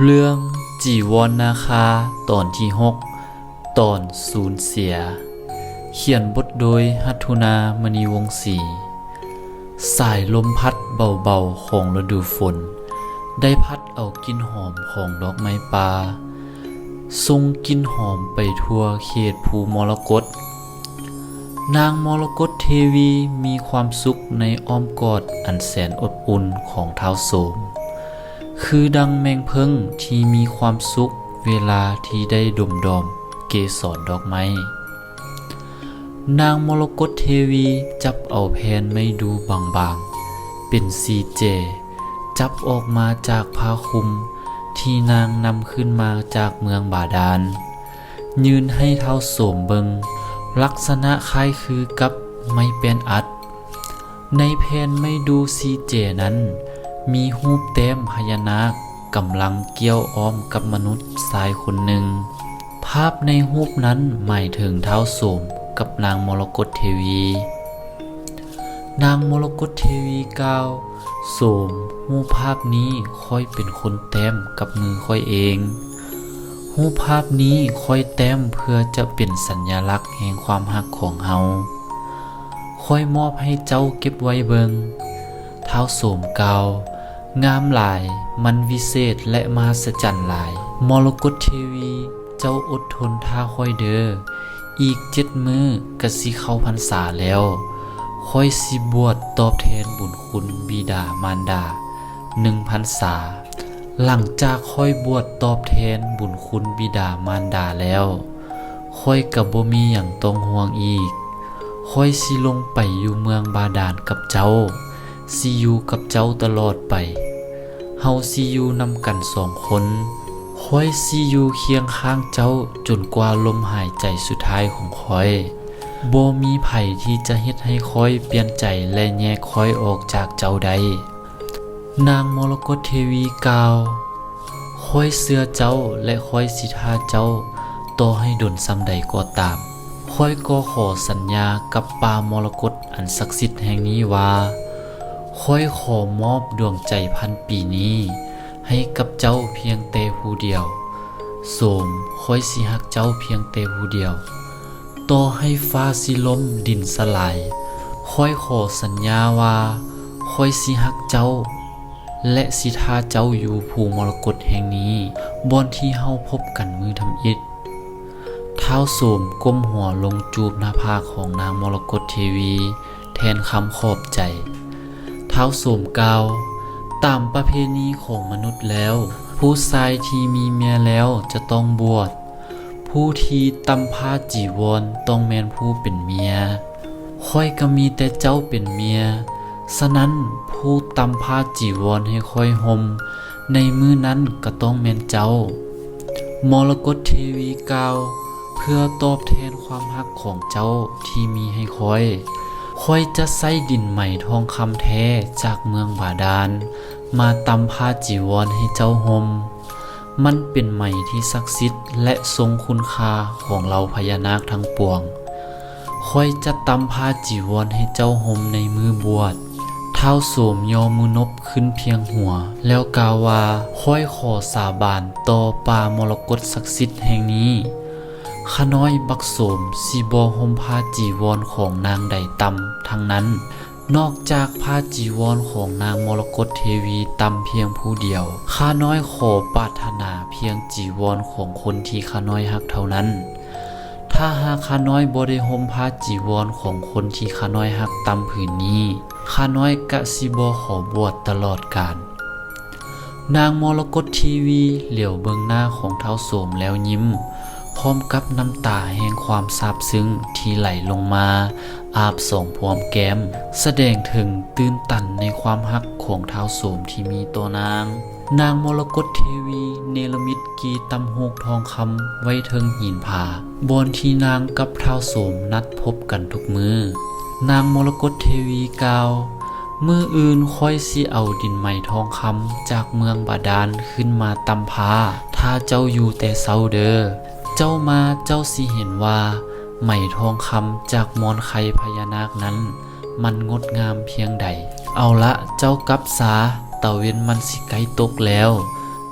เรื่องจีวรนาคาตอนที่ 6 ตอนสูญเสีย เขียนบทโดยฮัทุนามณีวงศรีสายลมพัดเบาๆของฤดูฝน ได้พัดเอากลิ่นหอมของดอกไม้ป่าทรงกลิ่นหอมไปทั่วเขตภูมรกตนางมรกตเทวีมีความสุขในอ้อมกอดอันแสนอบอุ่นของเท้าโสม คือดังแมงเพิงที่มีความสุขเวลาที่ได้ดมดอมเกสรดอกไม้ นางมรกตเทวีจับเอาแผนไม่ดูบางๆ เป็นซีเจ จับออกมาจากผ้าคลุม ที่นางนำขึ้นมาจากเมืองบาดาล ยืนให้เท้าโสมเบิง ลักษณะคล้ายคือกับไม่เป็นอัด ในแผนไม่ดูซีเจนั้น มีรูปแต้มพญานาคกำลังเกี่ยวอ้อมกับมนุษย์ชายคนหนึ่ง ภาพในรูปนั้นหมายถึงเท้าโสมกับนางมรกตเทวี นางมรกตเทวีกล่าวโสมรูปภาพนี้ค่อยเป็นคนแต้มกับมือค่อยเองรูปภาพนี้ค่อยแต้มเพื่อจะเป็นสัญลักษณ์แห่งความหักของเฮาค่อยมอบให้เจ้าเก็บไว้เบิงเท้าโสมเกาว งามหลาย มันวิเศษและมหัศจรรย์หลาย มรกตเทวี เจ้าอดทนท่าคอยเด้อ อีกเจ็ดมือกะสิเข้าพรรษาแล้วคอยสิบวชตอบแทนบุญคุณบิดามารดาหนึ่งพรรษา หลังจากค่อยบวชตอบแทนบุญคุณบิดามารดาแล้ว ค่อยกับบ่มีอย่างต้องห่วงอีก ค่อยสิลงไปอยู่เมืองบาดาลกับเจ้า สิอยู่กับเจ้าตลอดไป เฮาสิอยู่นำกันสองคนคอยสิอยู่เคียงข้างเจ้าจนกว่าลมหายใจสุดท้ายของคอยบ่มีไผที่จะเฮ็ดให้คอยเปลี่ยนใจและแยกคอยออกจากเจ้าใด นางมรกตเทวีกล่าวคอยเสื้อเจ้าและคอยสิทาเจ้าต่อให้ดนซ้ำใดก็ตามคอยก็ขอสัญญากับป่ามรกตอันศักดิ์สิทธิ์แห่งนี้ว่า ค่อยขอมอบดวงใจพันปีนี้ ให้กับเจ้าเพียงแต่ผู้เดียวโสมค่อยสิหักเจ้าเพียงแต่ผู้เดียวต่อให้ฟ้าสิล้มดินสลายค่อยขอสัญญาว่าค่อยสิหักเจ้า และสิทาเจ้าอยู่ภูมรกตแห่งนี้บอนที่เฮาพบกันมือทำอิฐเท้าโสมก้มหัวลงจูบหน้าผากของนางมรกตเทวี แทนคำขอบใจ เท้าโสมกล่าวตามประเพณีของมนุษย์แล้ว ผู้ชายที่มีเมียแล้วจะต้องบวชผู้ที่ตำผ้าจีวรต้องแมนผู้เป็นเมียค่อยก็มีแต่เจ้าเป็นเมีย ฉะนั้นผู้ตำผ้าจีวรให้ค่อยหม ในมือนั้นก็ต้องแมนเจ้ามรกตเทวีกล่าว เพื่อตอบแทนความฮักของเจ้าที่มีให้คอย คอยจะใส่ดินใหม่ทองคำแท้จากเมืองบาดาล มาตำผ้าจีวรให้เจ้าหม มันเป็นไหม่ที่ศักดิ์สิทธิ์และทรงคุณค่าของเราพญานาคทั้งปวงคอยจะตำผ้าจีวรให้เจ้าหมในมือบวชเท้าโสมยอมือนบขึ้นเพียงหัว แล้วกล่าวว่าค่อยขอสาบานต่อป่ามรกตศักดิ์สิทธิ์แห่งนี้ ข้าน้อยบักโสมสีบอหมผ้าจีวรของนางใดตำทั้งนั้น นอกจากผ้าจีวรของนางมรกตเทวีตำเพียงผู้เดียว ข้าน้อยขอปรารถนาเพียงจีวรของคนที่ข้าน้อยฮักเท่านั้น ถ้าหากข้าน้อยบ่ได้ห่มผ้าจีวรของคนที่ข้าน้อยฮักตำผืนนี้ข้าน้อยกะสิบ่ขอบวชตลอดกาลนางมรกตทีวีเหลียวเบิงหน้าของเท้าโสมแล้วยิ้ม พร้อมกับน้ำตาแห่งความซาบซึ้งที่ไหลลงมา อาบส่งพร้อมแก้ม แสดงถึงตื้นตันในความฮักของเท้าโสมที่มีตัวนาง นางมรกตเทวี เนรมิตกีตำหกทองคำไว้เทิงหินผาบอนที่นางกับเท้าโสมนัดพบกันทุกมือ นางมรกตเทวีกล่าวมืออื่นค่อยสิเอาดินไหมทองคำจากเมืองบาดาลขึ้นมาตำพา ถ้าเจ้าอยู่แต่เศร้าเด้อ เจ้ามาเจ้าสิเห็นว่าไหมทองคำจากมอนไขพญานาคนั้น มันงดงามเพียงใด เอาละเจ้ากับสาตะเวนมันสิไกลตกแล้ว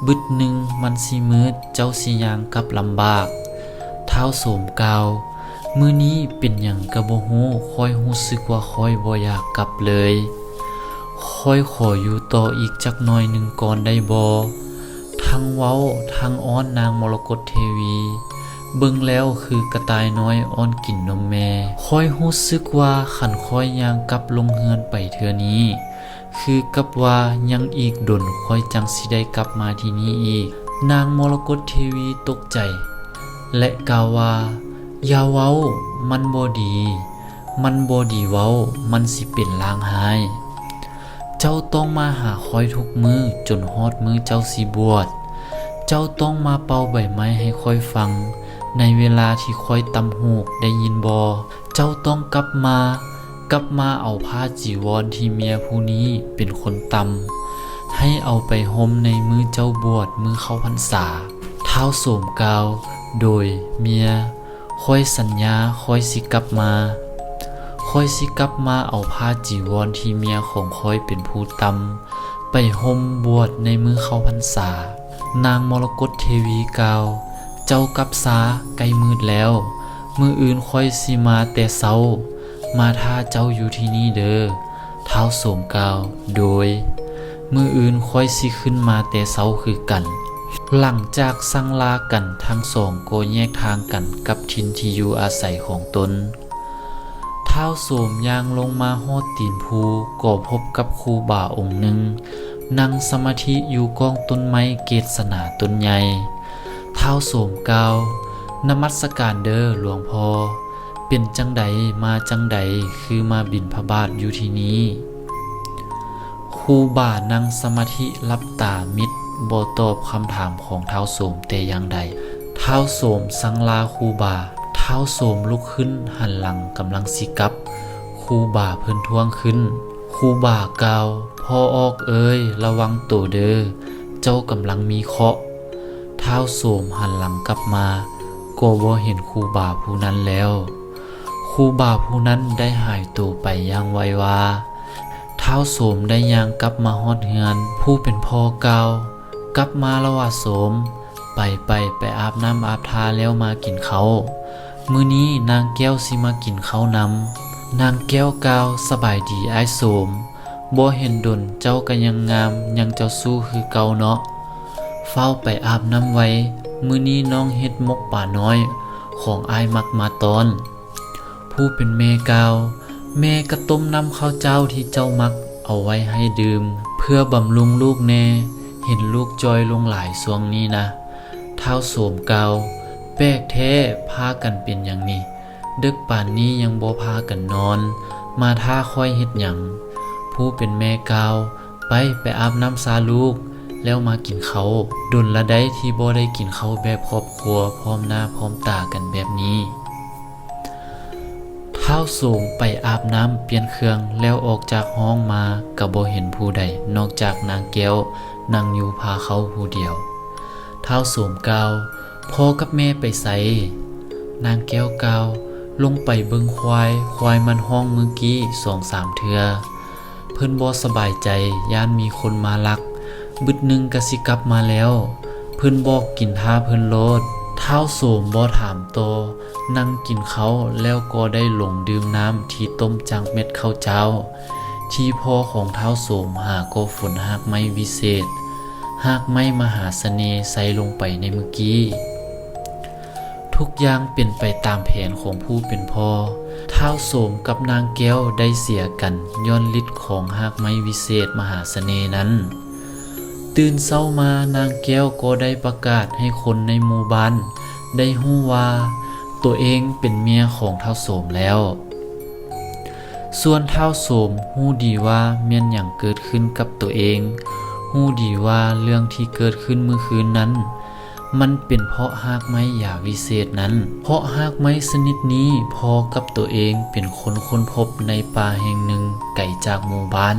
บึดหนึ่งมันสิมืดเจ้าสิยางกับลำบาก เท้าโสมกาวมือนี้เป็นหยังกระโบ่ฮู้คอยรู้สึกว่าคอยบ่อยากกลับเลยคอยขออยู่ต่ออีกจักหน่อยหนึ่งก่อนได้บ่ทั้งเว้าทั้งอ้อนนางมรกตเทวี เบิ่งแล้วคือกระต่ายน้อยอ้อนกินนมแม่คอยรู้สึกว่าขันคอยย่างกลับลงเฮือนไปเทือนี้ คือกับว่ายังอีกดนคอยจังสิได้กลับมาที่นี่อีก นางมรกตเทวีตกใจ และกล่าวว่าอย่าเว้า มันบ่ดี มันบ่ดีเว้า มันสิเป็นลางหายเจ้าต้องมาหาคอยทุกมือจนฮอดมือเจ้าสิบวช เจ้าต้องมาเป่าใบไม้ให้คอยฟัง ในเวลาที่คอยตำหูกได้ยินบอ เจ้าต้องกลับมา กลับมาเอาผ้าจีวรที่เมียผู้นี้เป็นคนตำให้เอาไปห่มในมือเจ้าบวชมือเข้าพรรษา เท้าโสมกาว โดยเมียคอยสัญญาคอยสิกลับมาคอยสิกลับมาเอาผ้าจีวรที่เมียของคอยเป็นผู้ตำไปห่มบวชในมือเข้าพรรษา นางมรกตเทวีกาว เจ้ากับซาใกล้มืดแล้ว มืออื่นคอยสิมาแต่เศร้า มาท่าเจ้าอยู่ที่นี่เด้อเท้าโสมกาวโดย มืออื่นค่อยสิขึ้นมาแต่เช้าคือกัน หลังจากสั่งลากันทั้งสองก็แยกทางกันกับทินที่อยู่อาศัยของตนเท้าโสมยางลงมาฮอดตีนภูก็พบกับครูบ่าองค์หนึ่ง นั่งสมาธิอยู่กองต้นไม้เกศนาต้นใหญ่ เท้าโสมเก่านมัสการเด้อหลวงพ่อเป็นจังใดมาจังใดคือมาบินพระบาทอยู่ที่นี้ครูบานั่งสมาธิรับตามิดบ่ตอบคำถามของเท้าโสมแต่อย่างใด เท้าโสมสังลาครูบา เท้าโสมลุกขึ้นหันหลังกำลังสิกับครูบาเพิ่นท่วงขึ้นครูบ่ากล่าพ่อออกเอ้ยระวังตัวเด้อเจ้ากำลังมีเคราะห์ ท้าโสมหันหลังกลับมา ก็บ่เห็นครูบาผู้นั้นแล้วครูบาผู้นั้นได้หายตัวไปอย่างไววาเท้าโสมได้ยางกลับมาฮอดเฮือน ผู้เป็นพ่อเก่ากลับมาล้วว่าโสม ไปไปไปอาบน้ำอาบทาแล้วมากินเขามื้อนี้นางแก้วสิมากินเขานำนางแก้วกล่าวสบายดีไอ้โสมบ่เห็นดนเจ้าก็ยังงามยังเจ้าสู้คือเก่าเนาะ เฝ้าไปอาบน้ำไว้ มื้อนี้น้องเฮ็ดมกป่าน้อย ของอ้ายมักมาตอน ผู้เป็นแม่กาว แม่ก็ต้มน้ำข้าวเจ้าที่เจ้ามักเอาไว้ให้ดื่ม เพื่อบำรุงลูกแน่ เห็นลูกจอยลงหลายสวงนี้นะ เท้าโสมเกาแปกแท้พากันเป็นอย่างนี้ดึกป่านนี้ยังบ่พากันนอน มาท่าค่อยเฮ็ดหยังผู้เป็นแม่กาว ไปไปอาบน้ำซาลูก แล้วมากินเขาดนละได้ที่บ่ได้กินเขาแบบครอบครัวพร้อมหน้าพร้อมตากันแบบนี้เท้าสูงไปอาบน้ำเปลี่ยนเครื่องแล้วออกจากห้องมาก็บ่เห็นผู้ใดนอกจากนางแก้วนั่งอยู่พาเขาผู้เดียวเท้าสูงกาวพ่อกับแม่ไปใส่นางแก้วกาวลงไปเบิงควาย ควายมันห้องเมื่อกี้สองสามเทือ เพิ่นบ่สบายใจย่านมีคนมาลัก บึดหนึงกะสิกลับมาแล้ว เพิ่นบอกกินท่าเพิ่นโลดเท้าโสมบ่ถามโต นั่งกินเขาแล้วก็ได้หลงดื่มน้ำที่ต้มจากเม็ดข้าวเจ้า ที่พ่อของเท้าโสมหาก็ฝนหากไม้วิเศษ หากไม้มหาเสน่ห์ใส่ลงไปในเมื่อกี้ ทุกอย่างเป็นไปตามแผนของผู้เป็นพ่อ เท้าโสมกับนางแก้วได้เสียกันย้อนฤทธิ์ของหากไม้วิเศษมหาเสน่ห์นั้น ตื่นเช้ามานางแก้วก็ได้ประกาศให้คนในหมู่บ้านได้ฮู้ว่า ตัวเองเป็นเมียของเท้าโสมแล้ว ส่วนเท้าโสมฮู้ดีว่าเมียนอย่างเกิดขึ้นกับตัวเองฮู้ดีว่าเรื่องที่เกิดขึ้นเมื่อคืนนั้น มันเป็นเพราะหากไม้ยาวิเศษนั้น เพราะหากไม้ชนิดนี้พอกับตัวเองเป็นคนค้นพบในป่าแห่งหนึ่งไกลจากหมู่บ้าน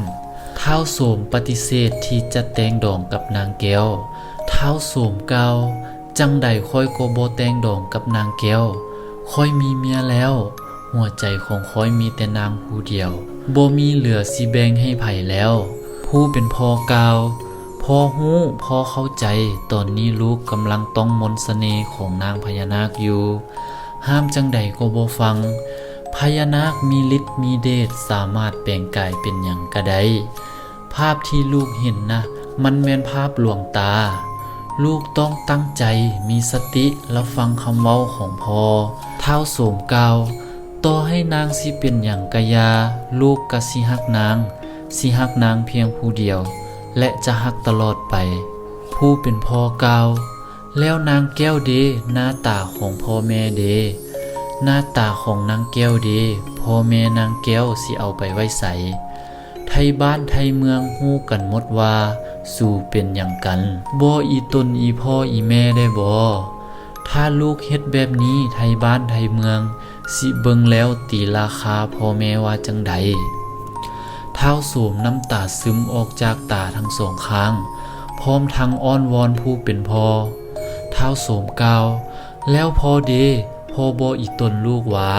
ท้าโสมปฏิเสธที่จะแต่งดองกับนางแก้วเท้าโสมเกาจังใดค่อยโกโบแต่งดองกับนางแก้วค่อยมีเมียแล้ว หัวใจของค่อยมีแต่นางผู้เดียวโบมีเหลือสิแบงให้ไผแล้ว ผู้เป็นพ่อกาวพอหู้พ่อเข้าใจตอนนี้ลูกกำลังต้องมนต์เสน่ห์ของนางพญานาคอยู่ ห้ามจังใดก็บ่ฟัง พญานาคมีฤทธิ์มีเดชสามารถแปลงกายเป็นหยังก็ไดภาพที่ลูกเห็นนะ มันแมนภาพหลวงตา ลูกต้องตั้งใจมีสติและฟังคำเว้าของพอเท้าโสมเกาต่อให้นางสิเป็นอย่างกะยา ลูกกะสิฮักนาง สิฮักนางเพียงผู้เดียว และจะฮักตลอดไป ผู้เป็นพ่อกาวแล้วนางแก้วเดหน้าตาของพ่อแม่เด หน้าตาของนางแก้วเดพ่อแม่นางแก้วสิเอาไปไว้ใส ไทยบ้านไทยเมืองฮู้กันหมดว่า สู่เป็นอย่างกันบ่อีตนอีพ่ออีแม่ได้บ่ถ้าลูกเฮ็ดแบบนี้ไทยบ้านไทยเมือง สิเบิ่งแล้วตีราคาพ่อแม่ว่าจังใดเท้าโสมน้ำตาซึมออกจากตาทั้งสองข้าง พร้อมทั้งอ้อนวอนผู้เป็นพ่อเท้าโสมกาว แล้วพอเด พอบออีตนลูกหวา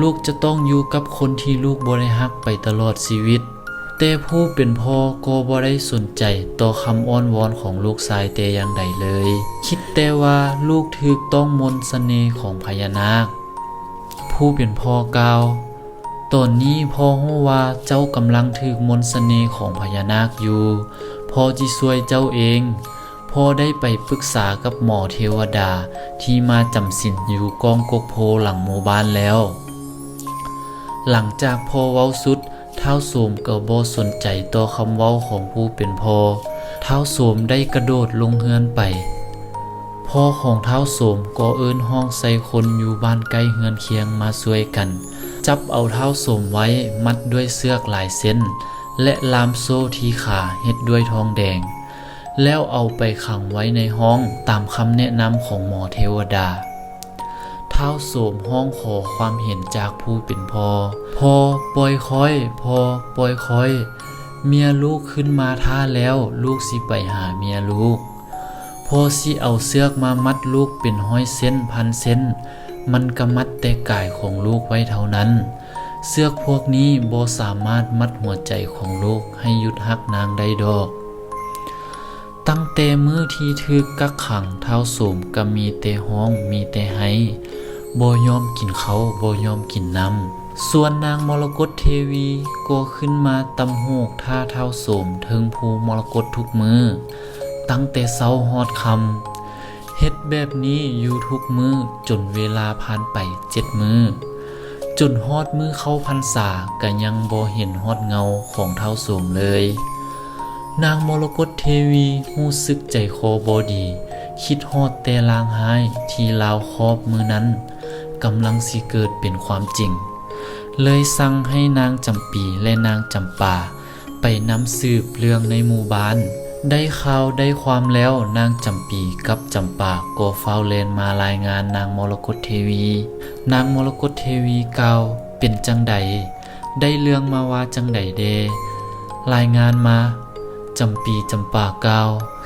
ลูกจะต้องอยู่กับคนที่ลูกบริฮักไปตลอดชีวิต แต่ผู้เป็นพ่อก็บ่ได้สนใจต่อคำอ้อนวอนของลูกชายแต่อย่างใดเลย คิดแต่ว่าลูกถึกต้องมนต์เสน่ห์ของพญานาค ผู้เป็นพ่อกล่าวตอนนี้พ่อฮู้ว่าเจ้ากำลังถึกมนต์เสน่ห์ของพญานาคอยู่พ่อจิช่วยเจ้าเอง พ่อได้ไปปรึกษากับหมอเทวดาที่มาจำศีลอยู่กองกกโพหลังหมู่บ้านแล้ว หลังจากพ่อเว้าสุด เท้าโสมก็บ่สนใจต่อคำเว้าของผู้เป็นพ่อเท้าโสมได้กระโดดลงเฮือนไป พ่อของเท้าโสมก็เอิ้นห้องใส่คนอยู่บ้านใกล้เฮือนเคียงมาช่วยกัน จับเอาเท้าโสมไว้มัดด้วยเสือกหลายเส้น และลามโซ่ที่ขาเฮ็ดด้วยทองแดง แล้วเอาไปขังไว้ในห้องตามคำแนะนำของหมอเทวดาเท้าโสมห้องขอความเห็นจากผู้เป็นพ่อพอปล่อยคอย พอปล่อยคอย เมียลูกขึ้นมาท่าแล้ว ลูกสิไปหาเมียลูก พอสิเอาเสือกมามัดลูกเป็นห้อยเส้นพันเส้น มันก็มัดแต่กายของลูกไว้เท่านั้น เสือกพวกนี้บ่สามารถมัดหัวใจของลูกให้หยุดหักนางได้ดอก ตั้งแต่มือที่ถึกกักขังเท้าโสมก็มีแต่ห้องมีแต่ไห้บ่ยอมกินเขาบ่ยอมกินน้ำส่วนนางมรกตเทวีก็ขึ้นมาตำโหกท่าเท้าสมถึงภูมรกตทุกมือ ตั้งแต่เช้าฮอดคำเฮ็ดแบบนี้อยู่ทุกมือจนเวลาผ่านไปเจ็ดมือจนฮอดมือเข้าพรรษาก็ยังบ่เห็นฮอดเงาของเท้าสมเลย นางมรกตเทวีรู้สึกใจคอบอดี คิดฮอดแต่ลางหายที่ลาวครอบมือนั้นกำลังสิเกิดเป็นความจริง เลยสั่งให้นางจำปีและนางจำป่า ไปนำสืบเรื่องในหมู่บ้าน ได้ข่าวได้ความแล้วนางจำปีกับจำปาก็เฝ้าเลนมารายงานนางมรกตเทวี นางมรกตเทวีเก่าเป็นจังใด ได้เรื่องมาว่าจังใดเด รายงานมา จำปีจำปาเกา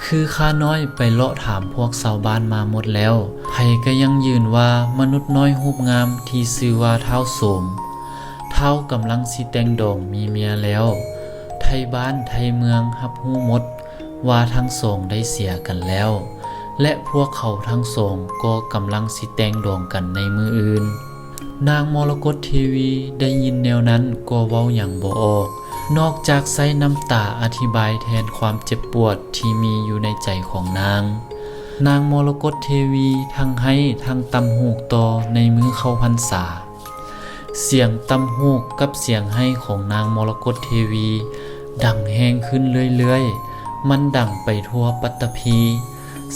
คือข้าน้อยไปเลาะถามพวกชาวบ้านมาหมดแล้วไผก็ยังยืนว่ามนุษย์น้อยรูปงามที่ชื่อว่าเท้าโสมเท้ากำลังสิแต่งดองมีเมียแล้ว ไทยบ้านไทยเมืองฮับหู้มด ว่าทั้งสองได้เสียกันแล้ว และพวกเขาทั้งสองก็กำลังสิแต่งดองกันในมืออื่น นางมรกตเทวีได้ยินแนวนั้นก็เว้าอย่างบ่ออก นอกจากใส่น้ำตาอธิบายแทนความเจ็บปวดที่มีอยู่ในใจของนาง นางมรกตเทวีทั้งให้ทั้งตำหูกต่อในมือเข้าพรรษา เสียงตำหูกกับเสียงให้ของนางมรกตเทวี ดังแห้งขึ้นเรื่อยๆ มันดังไปทั่วปัตตภี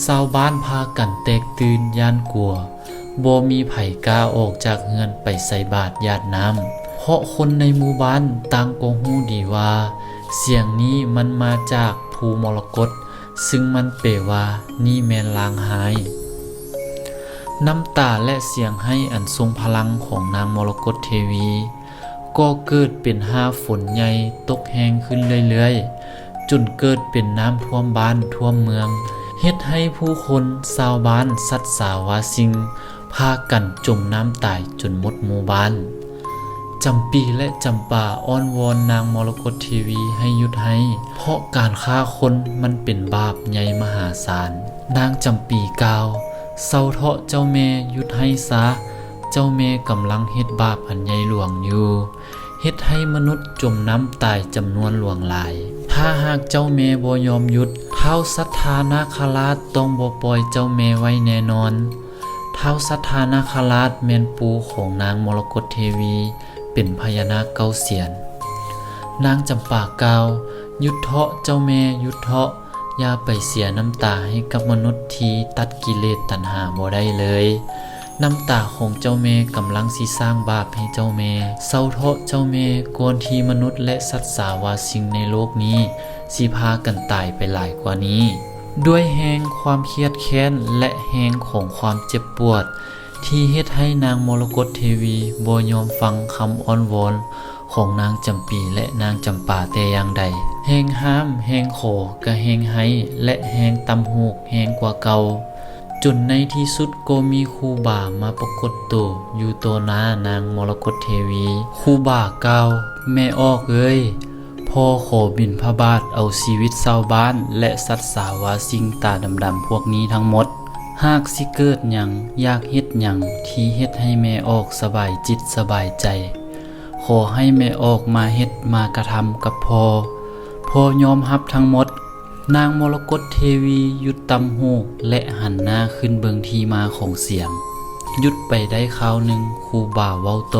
ชาวบ้านพากันแตกตื่นย่านกลัวบ่มีไผ่กล้าออกจากเฮือนไปใส่บาตรญาติน้ำ เพราะคนในหมู่บ้านต่างก็ฮู้ดีว่า เสียงนี้มันมาจากภูมรกตซึ่งมันเปว่านี่แมนลางหาย น้ำตาและเสียงให้อันทรงพลังของนางมรกตเทวี ก็เกิดเป็นห้าฝนใหญ่ตกแห้งขึ้นเรื่อยๆ จนเกิดเป็นน้ำท่วมบ้านท่วมเมืองเฮ็ดให้ผู้คนชาวบ้านสัตว์สาวาสิงพากันจมน้ำตายจนหมดหมู่บ้าน จำปีและจำป่าอ้อนวอนนางมรกตเทวีให้หยุดให้ เพราะการฆ่าคนมันเป็นบาปใหญ่มหาศาล นางจำปีกล่าวเศร้าเถาะเจ้าแม่หยุดให้ซะ เจ้าแม่กำลังเฮ็ดบาปอันใหญ่หลวงอยู่ เฮ็ดให้มนุษย์จมน้ำตายจำนวนหลวงหลาย ถ้าหากเจ้าแม่บ่ยอมหยุด เท้าสัทธานาคราชต้องบ่ปล่อยเจ้าแม่ไว้แน่นอน เท้าสัทธานาคราชแม่นปูของนางมรกตเทวี เป็นพญานาคเก้าเสียน นางจำปากล่าว ยุดเถาะเจ้าแม่ยุดเถาะอย่าไปเสียน้ำตาให้กับมนุษย์ที่ตัดกิเลสตัณหาบ่ได้เลย น้ำตาของเจ้าแม่กำลังสิสร้างบาปให้เจ้าแม่เศร้าเถาะเจ้าแม่กวนที่มนุษย์และสัตว์สาวาสิ่งในโลกนี้ สิพากันตายไปหลายกว่านี้ ด้วยแหงความเครียดแค้นและแหงของความเจ็บปวด ที่เฮ็ดให้นางมรกตเทวีบ่ยอมฟังคำอ้อนวอนของนางจำปีและนางจำปาแต่อย่างใดแหงห้ามแหงโขกะแหงไห้และแหงตำหูกแหงกว่าเก่าจนในที่สุดก็มีครูบามาปรากฏตัวอยู่ตัวหน้านางมรกตเทวีครูบาเก่าแม่ออกเอ้ยพ่อขอบินพระบาทเอาชีวิตชาวบ้าน และสัตว์สาวาสิ่งตาดำๆพวกนี้ทั้งหมด หากสิเกิดหยังอยากเฮ็ดหยังที่เฮ็ดให้แม่ออกสบายจิตสบายใจ ขอให้แม่ออกมาเฮ็ดมากระทำกับพ่อพ่อยอมรับทั้งหมด นางมรกตเทวีหยุดตำหูกและหันหน้าขึ้นเบิงทีมาของเสียงหยุดไปได้คราวหนึ่งครูบ่าเว้าโต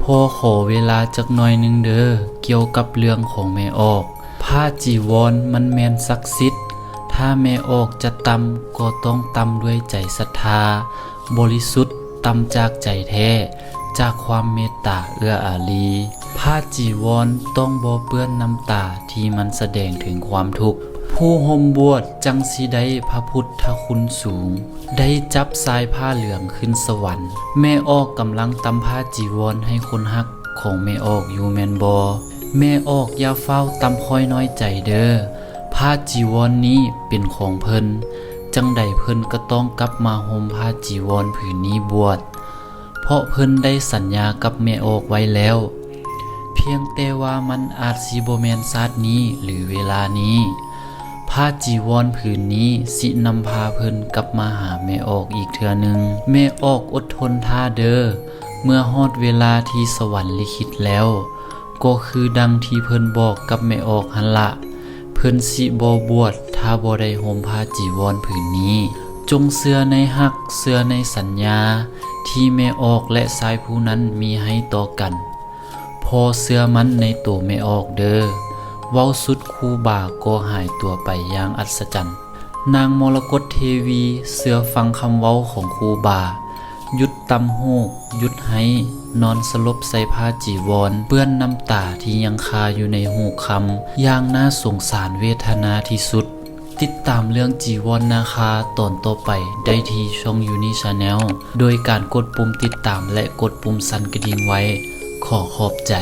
พ่อขอเวลาจักหน่อยหนึ่งเด้อเกี่ยวกับเรื่องของแม่ออก ผ้าจีวรมันแมนศักดิ์สิทธิ์ ถ้าแม่ออกจะตำก็ต้องตำด้วยใจศรัทธา บริสุทธิ์ตำจากใจแท้ จากความเมตตาเอื้ออารีผ้าจีวรต้องบ่เปื้อนน้ำตาที่มันแสดงถึงความทุกข์ผู้ห่มบวชจังสิได้พระพุทธคุณสูง ได้จับสายผ้าเหลืองขึ้นสวรรค์ แม่ออกกำลังตำผ้าจีวรให้คนฮักของแม่ออกอยู่แมนบอแม่ออกอย่าเฝ้าตำคอยน้อยใจเด้อ ผ้าจีวรนนี้เป็นของเพิ่น จังใดเพิ่นก็ต้องกลับมาห่มผ้าจีวรผืนนี้บวช เพราะเพิ่นได้สัญญากับแม่ออกไว้แล้ว เพียงแต่ว่ามันอาจสิบแมนชาตนี้หรือเวลานี้ ผ้าจีวรผืนนี้สินำพาเพิ่นกลับมาหาแม่ออกอีกเทื่อหนึ่งแม่ออกอดทนท่าเด้อ เมื่อฮอดเวลาที่สวรรค์ลิขิตแล้ว ก็คือดังที่เพิ่นบอกกับแม่ออกหันละ เพิ่นสิบ่บวชถ้าบ่ได้ห่มผ้าจีวรผืนนี้ จงเสื่อในหักเสื่อในสัญญา ที่แม่ออกและสายผู้นั้นมีให้ต่อกัน พอเสื่อมันในตัวแม่ออกเด้อเว้าสุดคูบาก็หายตัวไปอย่างอัศจรรย์ นางมรกตเทวีเสือฟังคำเว้าของครูบาหยุดตำหูกหยุดให้ นอนสลบใส่ผ้าจีวร เปื้อนน้ำตาที่ยังคาอยู่ในหูคำอย่างน่าสงสารเวทนาที่สุด ติดตามเรื่องจีวรนนาคาตอนต่อไปได้ที่ช่องยูนิชาแนลโดยการกดปุ่มติดตามและกดปุ่มสั่นกระดิ่งไว้ ขอขอบใจ